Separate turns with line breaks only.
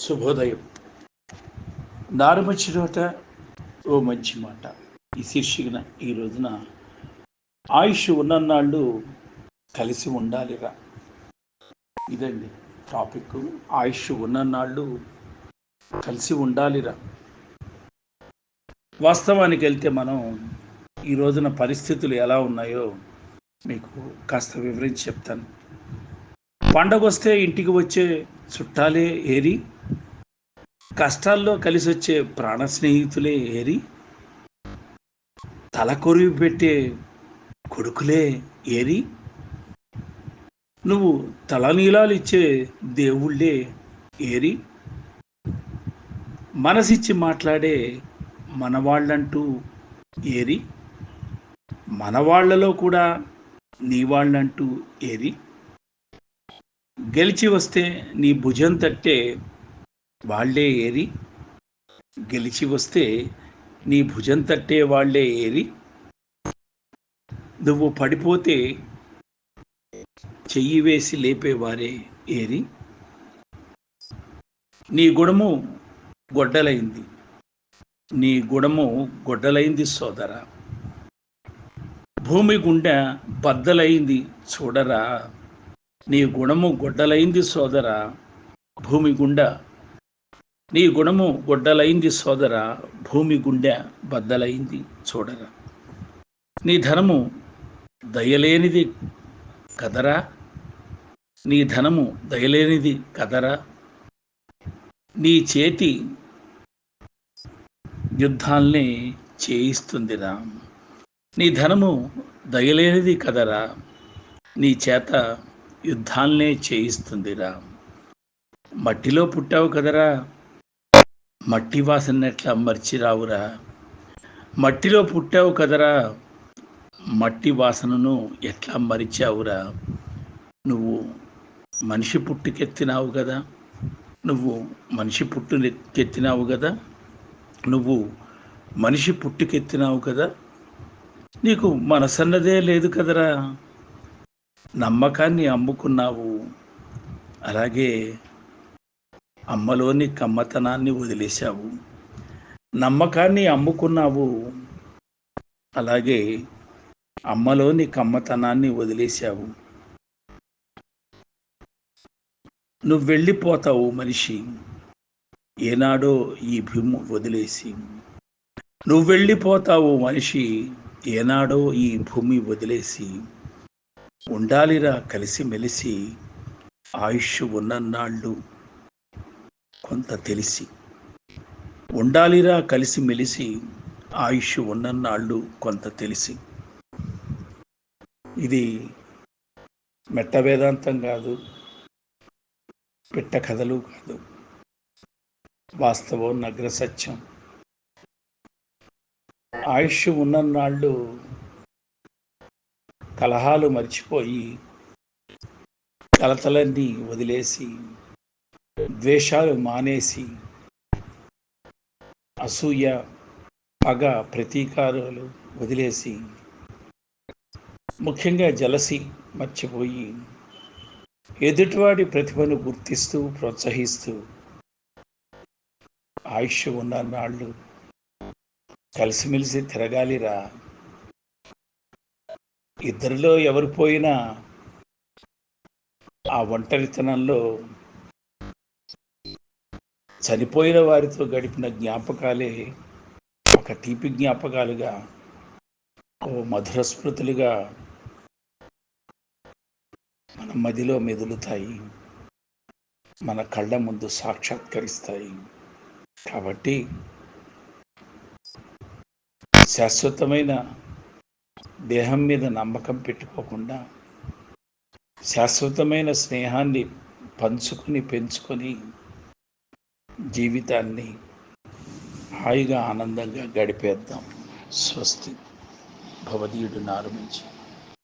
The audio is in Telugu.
శుభోదయం. నారుమచ్చినట ఓ మంచి మాట. ఈ శీర్షికన ఈ రోజున ఆయుష్ ఉన్నన్నాళ్ళు కలిసి ఉండాలిరా. ఇదండి టాపిక్. ఆయుష్ ఉన్నన్నాళ్ళు కలిసి ఉండాలిరా. వాస్తవానికి వెళ్తే మనం ఈ రోజున పరిస్థితులు ఎలా ఉన్నాయో మీకు కాస్త వివరించి చెప్తాను. పండగ వస్తే ఇంటికి వచ్చే చుట్టాలే ఏరి కష్టాల్లో కలిసి వచ్చే ప్రాణ స్నేహితులే ఏరి తల కొరివి పెట్టే కొడుకులే ఏరి. నువ్వు తలనీలాలు ఇచ్చే దేవుళ్ళే ఏరి. మనసిచ్చి మాట్లాడే మనవాళ్ళంటూ ఏరి. మనవాళ్ళలో కూడా నీ వాళ్ళంటూ ఏరి. గెలిచి వస్తే నీ భుజం తట్టే వాళ్ళే ఏరి గెలిచి వస్తే నీ భుజం తట్టే వాళ్ళే ఏరి నువ్వు పడిపోతే చెయ్యి వేసి లేపేవారే ఏరి. నీ గుణము గొడ్డలైంది. నీ గుణము గొడ్డలైంది సోదర. భూమి గుండె బద్దలైంది చూడరా. నీ గుణము గొడ్డలైంది సోదర. భూమి గుండె నీ గుణము గొడ్డలైంది సోదర భూమి గుండె బద్దలైంది చూడరా. నీ ధనము దయలేనిది కదరా. నీ ధనము దయలేనిది కదరా. నీ చేతి యుద్ధాల్ని చేయిస్తుందిరా. నీ ధనము దయలేనిది కదరా. నీ చేత యుద్ధాల్నే చేయిస్తుందిరా. మట్టిలో పుట్టావు కదరా. మట్టి వాసన ఎట్లా మర్చిరావురా మట్టిలో పుట్టావు కదరా. మట్టి వాసనను ఎట్లా మరిచావురా? నువ్వు మనిషి పుట్టుకెత్తినావు కదా. నువ్వు మనిషి పుట్టుకెత్తినావు కదా. నువ్వు మనిషి పుట్టుకెత్తినావు కదా. నీకు మనసన్నదే లేదు కదరా. నమ్మకాన్ని అమ్ముకున్నావు. అలాగే అమ్మలోని కమ్మతనాన్ని వదిలేశావు. నమ్మకాన్ని అమ్ముకున్నావు. అలాగే అమ్మలోని కమ్మతనాన్ని వదిలేశావు. నువ్వు వెళ్ళిపోతావు మనిషి. ఏనాడో ఈ భూమి వదిలేసి. నువ్వు వెళ్ళిపోతావు మనిషి. ఏనాడో ఈ భూమి వదిలేసి. ఉండాలిరా కలిసి మెలిసి ఆయుష్ ఉన్నన్నాళ్ళు. కొంత తెలిసి. ఉండాలిరా కలిసి మెలిసి ఆయుష్ ఉన్నన్నాళ్ళు కొంత తెలిసి. ఇది మెట్ట వేదాంతం కాదు పిట్ట కథలు కాదు. వాస్తవం నగ్ర సత్యం. ఆయుష్ ఉన్నన్నాళ్ళు కలహాలు మర్చిపోయి కలతలన్నీ వదిలేసి ద్వేషాలు మానేసి అసూయ పగ ప్రతీకారాలు వదిలేసి ముఖ్యంగా జలసి మర్చిపోయి ఎదుటివాడి ప్రతిభను గుర్తిస్తూ ప్రోత్సహిస్తూ ఆయుష్ ఉన్న నాళ్ళు కలిసిమెలిసి తిరగాలిరా. ఇద్దరిలో ఎవరు పోయినా ఆ ఒంటరితనంలో చనిపోయిన వారితో గడిపిన జ్ఞాపకాలే ఒక తీపి జ్ఞాపకాలుగా ఓ మధుర స్మృతులుగా మన మదిలో మెదులుతాయి మన కళ్ళ ముందు సాక్షాత్కరిస్తాయి. కాబట్టి శాశ్వతమైన దేహం మీద నమ్మకం పెట్టుకోకుండా శాశ్వతమైన స్నేహాన్ని పంచుకొని పెంచుకొని జీవితాన్ని హాయిగా ఆనందంగా గడిపేద్దాం. స్వస్తి. భవదీయుడు నారమించి